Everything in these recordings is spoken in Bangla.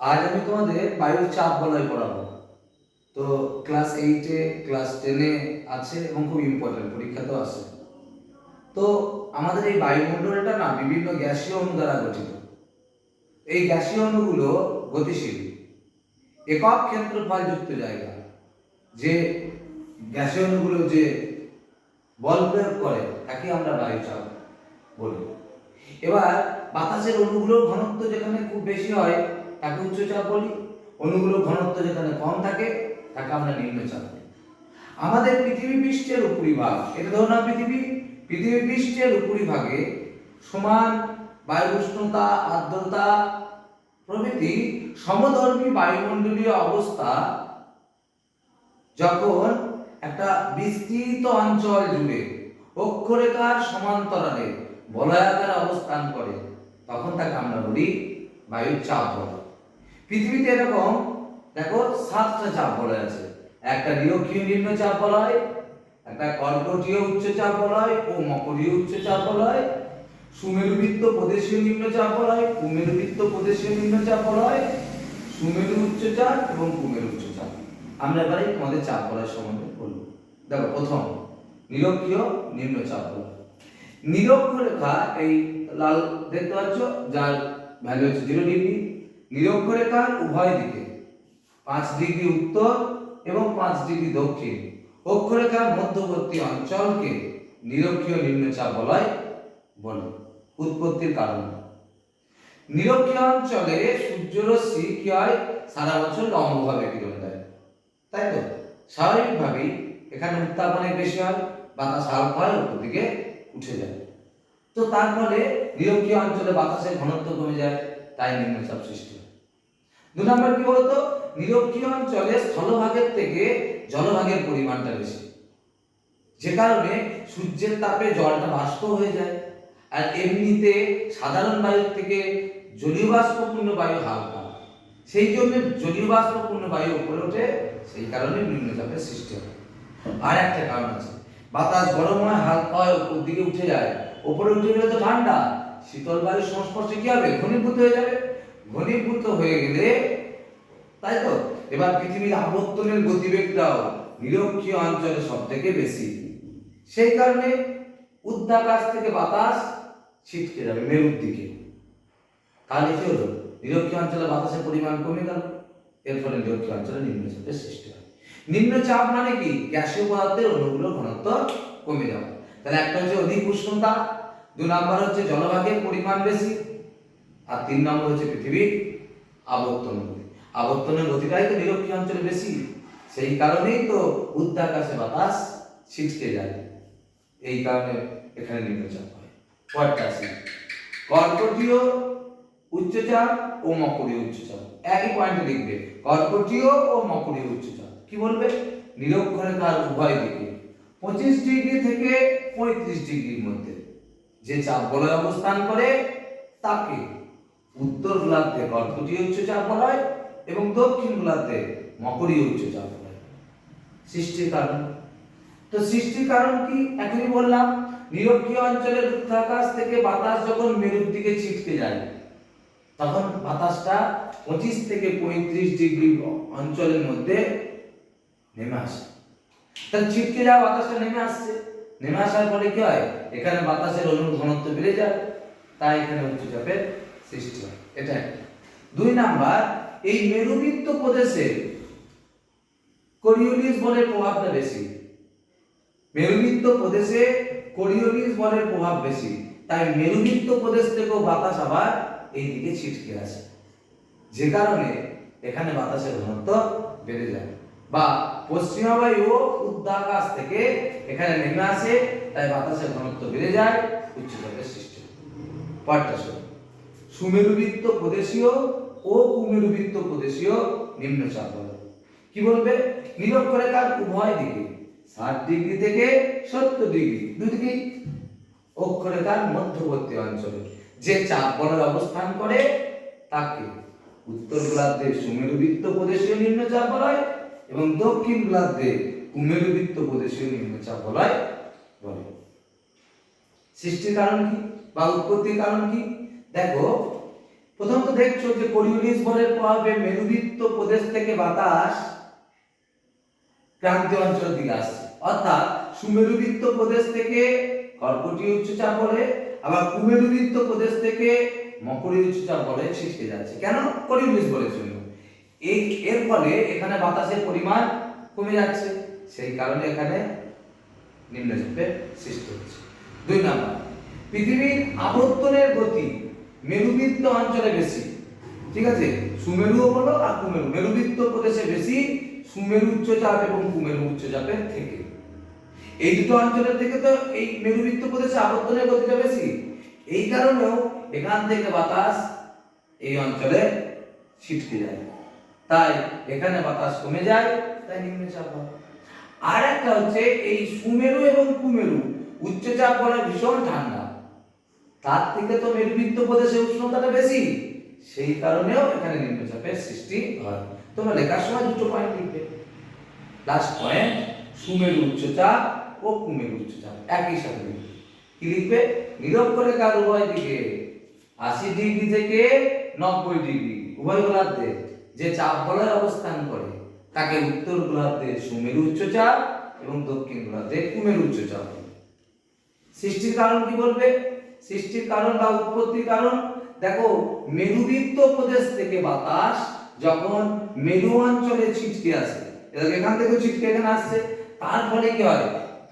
আজ আমি তোমাদের বায়ুর চাপ বলয় পড়াবো। তো ক্লাস এইটে ক্লাস টেনে আছে এবং খুব ইম্পর্টেন্ট পরীক্ষাতেও আছে। তো আমাদের এই বায়ুমণ্ডলটা না বিভিন্ন গ্যাসীয় অণু দ্বারা গঠিত। এই গ্যাসীয় অণুগুলো গতিশীল। একক ক্ষেত্রফলযুক্ত জায়গা। যে গ্যাসীয় অণুগুলো যে বল প্রয়োগ করে তাকে আমরা বায়ুচাপ বলি। এবার বাতাসের অণুগুলোর ঘনত্ব যেখানে খুব বেশি হয় তাকে উচ্চচাপ বলি অণুগুলোর ঘনত্ব যেখানে কম থাকে, তাকে আমরা নিম্নচাপ বলি। আমাদের পৃথিবী পৃষ্ঠের উপরিভাগ, এটা ধরুন পৃথিবী পৃথিবী পৃষ্ঠের উপরিভাগে সমান বায়ু উষ্ণতা আর্দ্রতা প্রভৃতি সমধর্মী বায়ুমণ্ডলীয় অবস্থা যখন একটা বিস্তৃত অঞ্চল জুড়ে অক্ষরেখার সমান্তরালে বলয়াকারে অবস্থান করে, তখন তাকে আমরা বলি বায়ুর চাপ বলয় পৃথিবীতে এরকম, দেখো সাতটা চাপ বলয় আছে। একটা নিরক্ষীয় নিম্ন চাপ বলা হয়, একটা কর্কটীয় উচ্চ চাপ বলা হয়, ও মকরীয় উচ্চ চাপ বলয় সুমেরুবৃত্ত প্রদেশীয় নিম্নচাপ বলয় কুমেরুবৃত্ত প্রদেশীয় নিম্নচাপ হয়, সুমেরু উচ্চচাপ এবং কুমেরু উচ্চচাপ আমরা এবারে তোমাদের চাপ বলয় সম্বন্ধে বলব। দেখো, প্রথম, নিরক্ষীয় নিম্নচাপ বলয় নিরক্ষরেখা এই লাল দেখতে পাচ্ছ, যার ভ্যালু হচ্ছে জিরো ডিগ্রি নিরক্ষরেখার উভয় দিকে, পাঁচ ডিগ্রি উত্তর এবং পাঁচ ডিগ্রি দক্ষিণ, অক্ষরেখার মধ্যবর্তী অঞ্চলকে নিরক্ষীয় নিম্নচাপ বলয় বলে, উৎপত্তির কারণ। নিরক্ষীয় অঞ্চলে সূর্যরশ্মি কি হয়? সারা বছর লম্বভাবে কিরণ দেয়। তাই তো? স্বাভাবিকভাবেই এখানে উত্তাপনের বেশি হয়, বাতাস হালকা হয় উপর দিকে উঠে যায়। তো তার ফলে নিরক্ষীয় অঞ্চলে বাতাসের ঘনত্ব কমে যায়, তাই নিম্নচাপ সৃষ্টি দু নম্বর কি বলতো? নিরক্ষীয় অঞ্চলে স্থলভাগের থেকে জলভাগের পরিমাণটা বেশি। যে কারণে সূর্যের তাপে জলটা বাষ্প হয়ে যায়। আর এমনিতে সাধারণ বায়ুর থেকে জলীয় বাষ্পপূর্ণ বায়ু হালকা সেই জন্য জলীয় বাষ্পপূর্ণ বায়ু উপরে ওঠে, সেই কারণে নিম্নচাপের সৃষ্টি হয়। আর একটা কারণ আছে, বাতাস গরম হয় হালকা হয় উপর দিকে উঠে যায়। উপরে উঠে গেলে তো ঠান্ডা, শীতল বায়ুর সংস্পর্শে কি হবে? ঘনীভূত হয়ে যাবে। ঘনীভূত হয়ে গেলে, তাই তো? এবার পৃথিবীর আবর্তনের গতিবেগটাও নিরক্ষীয় অঞ্চলে সব থেকে বেশি। সেই কারণে উদ্যাকাশ থেকে বাতাস ছিটকে যাবে মেরুর দিকে। তাহলে কি হলো? নিরক্ষীয় অঞ্চলে বাতাসের পরিমাণ কমে গেল। এর ফলে নিরক্ষীয় অঞ্চলে নিম্নচাপের সৃষ্টি হয়। নিম্নচাপ মানে কি? গ্যাসীয় পদার্থের অণুগুলোর ঘনত্ব কমে যাওয়া। তাহলে একটা হচ্ছে অধিক উষ্ণতা, দু নম্বর হচ্ছে জলভাগের পরিমাণ বেশি। আর তিন নম্বর হচ্ছে পৃথিবীর আবর্তন গতি আবর্তনের গতিটাই তো নিরক্ষী অঞ্চলে বেশি। সেই কারণেই তো উদ্যাকাশে বাতাস ছিটকে যায়। এই কারণে এখানে নিম্নচাপ হয়। আসি কর্কটীয় উচ্চচাপ ও মকরীয় উচ্চচাপ। একই পয়েন্টে লিখবে। কর্কটীয় ও মকরীয় উচ্চচাপ। কি বলবে? নিরক্ষরেখার উভয় দিকে। পঁচিশ ডিগ্রি থেকে পঁয়ত্রিশ ডিগ্রির মধ্যে। যে চাপ বলয় অবস্থান করে, তাকে উত্তর গোলার্ধে কর্কটীয় উচ্চচাপ হয় এবং দক্ষিণ গোলার্ধে মকরীয় উচ্চচাপ হয় সৃষ্টির কারণ? তো সৃষ্টির কারণ কি? এখনই বললাম, নিরক্ষীয় অঞ্চলের উত্তাকাশ থেকে বাতাস যখন মেরুর দিকে ছিটকে যায়, তখন বাতাসটা পঁচিশ থেকে পঁয়ত্রিশ ডিগ্রি অঞ্চলের মধ্যে নেমে আসে। তাহলে ছিটকে যাওয়া বাতাসটা নেমে আসছে। নেমে আসার পরে কি হয়? এখানে বাতাসের অনুর ঘনত্ব বেড়ে যায়। তাই এখানে উচ্চচাপের সৃষ্টি হয়। এটা দুই নাম্বার, এই মেরুবৃত্ত প্রদেশে কোরিওলিস বলের প্রভাবটা বেশি। মেরুবৃত্ত প্রদেশে কোরিওলিস বলের প্রভাব বেশি। তাই মেরুবৃত্ত প্রদেশ থেকেও বাতাস আবার এই দিকে ছিটকে আসে। যে কারণে এখানে বাতাসের ঘনত্ব বেড়ে যায়। বা পশ্চিমা বায়ু উদ্যাকাশ থেকে এখানে নেমে আসে, তাই বাতাসের ঘনত্ব বেড়ে যায় উচ্চতাপের সৃষ্টি হয়। শোনো। সুমেরুবৃত্ত প্রদেশীয় ও কুমেরুবৃত্ত প্রদেশীয় নিম্নচাপ বলে কি বলবে? নিরক্ষরেখার উভয় দিকে, ষাট ডিগ্রি থেকে সত্তর ডিগ্রি, দুদিকেই অক্ষরেখার মধ্যবর্তী অঞ্চলে। যে চাপ বলয় অবস্থান করে, তাকে উত্তর গোলার্ধে সুমেরুবৃত্ত প্রদেশীয় নিম্নচাপ বলয় এবং দক্ষিণ গোলার্ধে কুমেরুবৃত্ত প্রদেশীয় নিম্নচাপ বলয় বলে। সৃষ্টির কারণ কি বা উৎপত্তির কারণ কি? দেখো প্রথমত দেখছ যে কোরিওলিস বলের প্রভাবে মেরুবৃত্ত প্রদেশ থেকে বাতাস ক্রান্তীয় অঞ্চলের দিকে আসছে। অর্থাৎ সুমেরুবৃত্ত প্রদেশ থেকে কর্কটীয় উচ্চচাপ বলে, আবার কুমেরুবৃত্ত প্রদেশ থেকে মকরীয় উচ্চচাপ বলে ছিটকে যাচ্ছে। কেন? কোরিওলিস বলের জন্য। এই, এর ফলে এখানে বাতাসের পরিমাণ কমে যাচ্ছে। সেই কারণে এখানে নিম্নচাপের সৃষ্টি হচ্ছে। দুই নাম্বার, পৃথিবীর আবর্তনের গতি মেরুবৃত্ত অঞ্চলে বেশি। ঠিক আছে? সুমেরুও বলো আর কুমেরু। মেরুবৃত্ত প্রদেশে বেশি, সুমেরু উচ্চচাপ এবং কুমেরু উচ্চচাপের থেকে। এই দুটো অঞ্চলের থেকে তো এই মেরুবৃত্ত প্রদেশে আবর্তনের গতিটা বেশি। এই কারণেও এখান থেকে বাতাস এই অঞ্চলে ছিটকে যায়। তাই এখানে বাতাস কমে যায়, তাই নিম্নচাপ হয়। আর একটা হচ্ছে এই সুমেরু এবং কুমেরু উচ্চচাপ বলে ভীষণ ঠান্ডা। তার থেকে তো মেরুবৃত্ত প্রদেশে উষ্ণতাটা বেশি। সেই কারণেও এখানে নিম্নচাপের সৃষ্টি হয়। তোমরা লেখার সময় দুটো পয়েন্ট লিখবে। লাস্ট পয়েন্ট সুমেরু উচ্চচাপ ও কুমেরু উচ্চচাপ। একই সাথে লিখবে। কি লিখবে? নিরক্ষরেখার উভয় দিকে? আশি ডিগ্রি থেকে নব্বই ডিগ্রি। উভয় গোলার্ধে। যে চাপ বলয় অবস্থান করে, তাকে উত্তর গোলার্ধে সুমেরু উচ্চচাপ এবং দক্ষিণ গোলার্ধে কুমেরু উচ্চচাপ সৃষ্টির কারণ কি বলবে? সৃষ্টির কারণ বা উৎপত্তির কারণ? দেখো, মেরুবৃত্ত প্রদেশ থেকে বাতাস যখন মেরু অঞ্চলে ছিটকে আসে এখান থেকে ছিটকে এখানে আসছে। তার ফলে কি হয়?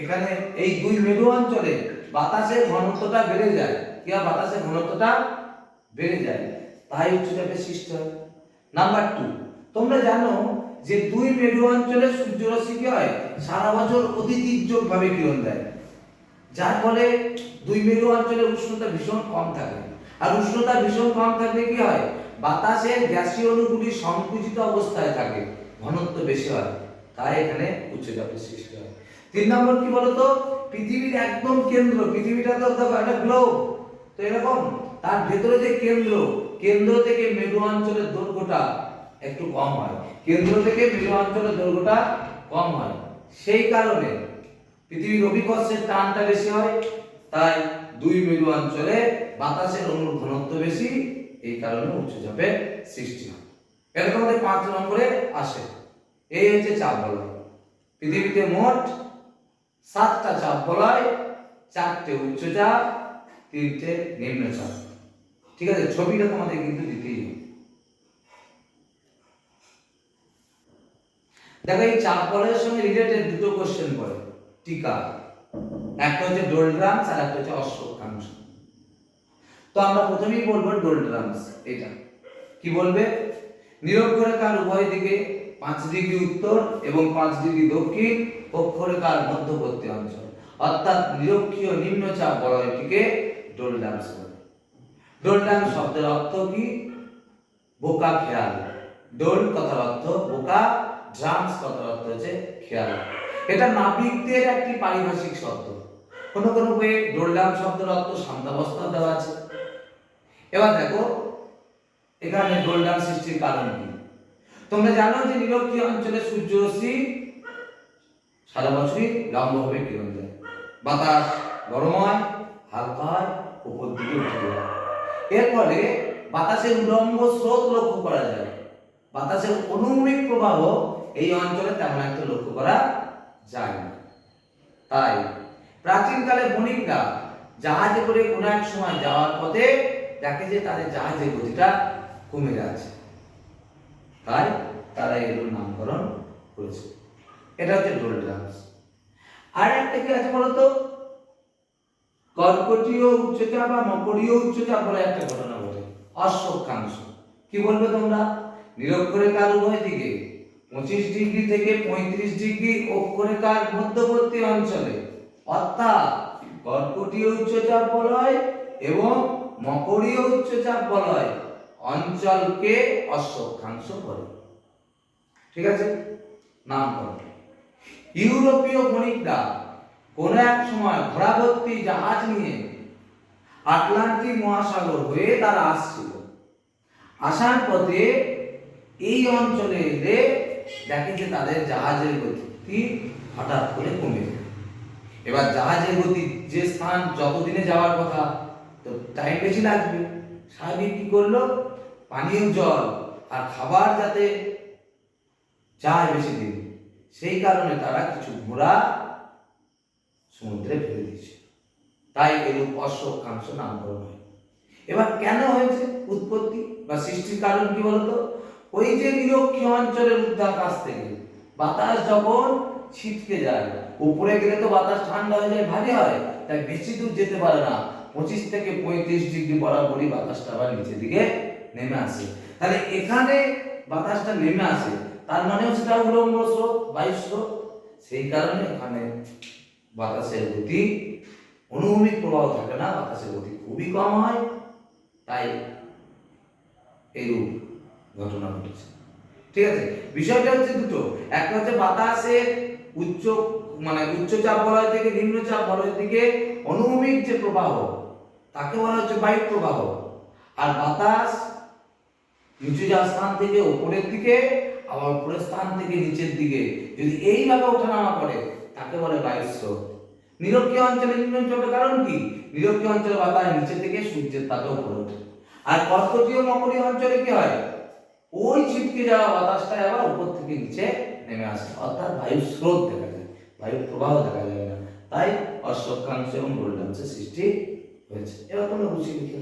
এখানে এই দুই মেরু অঞ্চলে বাতাসের ঘনত্বটা বেড়ে যায়। কি বাতাসের ঘনত্বটা বেড়ে যায়। তাই উচ্চচাপের সৃষ্টি হয়। নাম্বার টু, তোমরা জানো যে দুই মেরু অঞ্চলে সূর্যরশ্মি কি হয়? সারা বছর অতি তীর্যক ভাবে কিরণ দেয়। যার ফলে দুই মেরু অঞ্চলে উষ্ণতা ভীষণ কম থাকে। আর উষ্ণতা ভীষণ কম থাকলে কি হয়? বাতাসের গ্যাসীয় অণুগুলি সংকুচিত অবস্থায় থাকে, ঘনত্ব বেশি হয়, তাই এখানে উচ্চচাপের সৃষ্টি হয়। তিন নম্বর কি বলতো? পৃথিবীর একদম কেন্দ্র, পৃথিবীটা তো একটা গ্লোব তো এরকম। তার ভেতরে যে কেন্দ্র কেন্দ্র থেকে মেরু অঞ্চলের দৈর্ঘ্যটা একটু কম হয়। কেন্দ্র থেকে মেরু অঞ্চলের দৈর্ঘ্যটা কম হয়। সেই কারণে পৃথিবীর অভিকর্ষের টানটা বেশি হয়, তাই দুই মেরু অঞ্চলে বাতাসের অনুর ঘনত্ব বেশি, এই কারণে উচ্চচাপের সৃষ্টি হয়। এটা তোমাদের পাঁচ নম্বরে আসে, এই হচ্ছে চাপ বলয়। পৃথিবীতে মোট সাতটা চাপ বলয়, চারটে উচ্চচাপ তিনটে নিম্নচাপ ঠিক আছে, ছবিটা তোমাদের কিন্তু দিতেই হবে। দেখো এই চাপ বলয়ের সঙ্গে রিলেটেড দুটো কোশ্চেন পড়ে। টিকা। একটা হচ্ছে ডোলড্রামস আর একটা হচ্ছে অশ্বক্ষাংশ তো আমরা প্রথমেই বলব ডোলড্রামস এটা। কি বলবে? নিরক্ষরেখার উভয় দিকে পাঁচ ডিগ্রি উত্তর এবং পাঁচ ডিগ্রি দক্ষিণ অক্ষরেখার মধ্যবর্তী অঞ্চল। অর্থাৎ নিরক্ষীয় নিম্নচাপ বলয়টিকে ডোলড্রামস বলে। ডোলড্রাম শব্দের অর্থ কি? বোকা খেয়াল। ডোল কথার অর্থ বোকা ড্রামস কথার অর্থ হচ্ছে খেয়াল। এটা নাবিকদের একটি পারিভাষিক শব্দ। কোন কোন বইয়ে ডোলডাম শব্দের অর্থ শান্তাবস্থা দেওয়া আছে। এবার দেখো, এখানে ডোলডাম সৃষ্টির কারণ কি? তোমরা জানো যে নিরক্ষীয় অঞ্চলে সূর্য, রশ্মি সারা বছরই লম্বভাবে কিরণ দেয়। বাতাস গরম হয়, হালকা হয়, উপর দিকে উঠে যায়। এর ফলে বাতাসের উলম্ব স্রোত লক্ষ্য করা যায়। বাতাসের অনুভূমিক প্রবাহ এই অঞ্চলে তেমন একটা লক্ষ্য করা যায় তাই প্রাচীনকালে বণিকরা জাহাজে করে কোনো এক সময় যাওয়ার পথে দেখে যে তাদের জাহাজের গতিটা কমে যাচ্ছে। তাই তারা এগুলোর নামকরণ করেছে। এটা হচ্ছে ডোল ড্রামস আর একটা কি আছে বলতো? কর্কটীয় উচ্চচাপ বা মকরীয় উচ্চচাপ বলে একটা ঘটনা ঘটে। অশ্বক্ষাংশ। কি বলবে তোমরা? নিরক্ষরেখার উভয় দিকে পঁচিশ ডিগ্রি থেকে পঁয়ত্রিশ ডিগ্রি অক্ষরেখার মধ্যবর্তী অঞ্চলে, অর্থাৎ কর্কটীয় উচ্চচাপ বলয় এবং মকরীয় উচ্চচাপ বলয় অঞ্চলকে অশ্বক্ষাংশ বলে। ঠিক আছে? নামকরণ ইউরোপীয় বণিকরা কোন এক সময় ঘোড়াভর্তি জাহাজ নিয়ে আটলান্টিক মহাসাগর হয়ে তারা আসছিল। আসার পথে এই অঞ্চলে দেখে যে তাদের জাহাজের গতি হঠাৎ করে কমে যায়। এবার জাহাজের গতি যে স্থান, যতদিনে যাওয়ার কথা, তো টাইম বেশি লাগবে। স্বাভাবিক কি করল? পানীয় জল আর খাবার যাতে যায় বেশি দিন, সেই কারণে তারা কিছু ঘোড়া সমুদ্রে ফেলে দিয়েছে। তাই এরূপ অশ্বকাংশ নামকরণ হয়। এবার কেন হয়েছে উৎপত্তি বা সৃষ্টির কারণ কি বলতো? ওই যে নিরক্ষীয় অঞ্চলের উদ্ধাকাশ থেকে, বাতাস যখন ছিটকে যায়, উপরে গেলে তো বাতাস ঠান্ডা হয়ে যায়, ভারী হয়, তাই বেশি দূর যেতে পারে না। পঁচিশ থেকে পঁয়ত্রিশ ডিগ্রি বরাবরই বাতাসটা আবার নিচের দিকে নেমে আসে। তাহলে এখানে বাতাসটা নেমে আসে, তার মানে সেটা উলম্ব স্রোত, বায়ু স্রোত। সেই কারণে এখানে বাতাসের গতি, অনুভূমিক প্রবাহ থাকে না, বাতাসের গতি খুবই কম হয়। তাই এইরূপ ঘটনা ঘটেছে। ঠিক আছে? বিষয়টা হচ্ছে দুটো। একটা হচ্ছে বাতাসের উচ্চ মানে উচ্চ চাপ বলয় থেকে নিম্ন চাপ বলয় দিকে অনুভূমিক যে প্রবাহ, তাকে বলা হচ্ছে বায়ু প্রবাহ। আর বাতাস নিচু যাওয়ার স্থান থেকে উপরের দিকে, আবার উপরের স্থান থেকে নিচের দিকে, যদি এইভাবে ওঠানামা করে, তাকে বলে বায়ু স্রোত। নিরক্ষীয় অঞ্চলে নিম্ন নিম্নচাপের কারণ কি? নিরক্ষীয় অঞ্চলে বাতাস নিচে থেকে সূর্যের তাপে উপরে ওঠে। আর কর্কটীয় মকরীয় অঞ্চলে কি হয়? ওই ছিটকে যাওয়া বাতাসটা আবার উপর থেকে নিচে নেমে আসে। অর্থাৎ বায়ু স্রোত দেখা যায়, বায়ুর প্রবাহ দেখা যায় না। তাই অশ্বক্ষাংশ এবং গোল্ডাংশের সৃষ্টি হয়েছে। এবার তোমরা বুঝিয়ে লিখে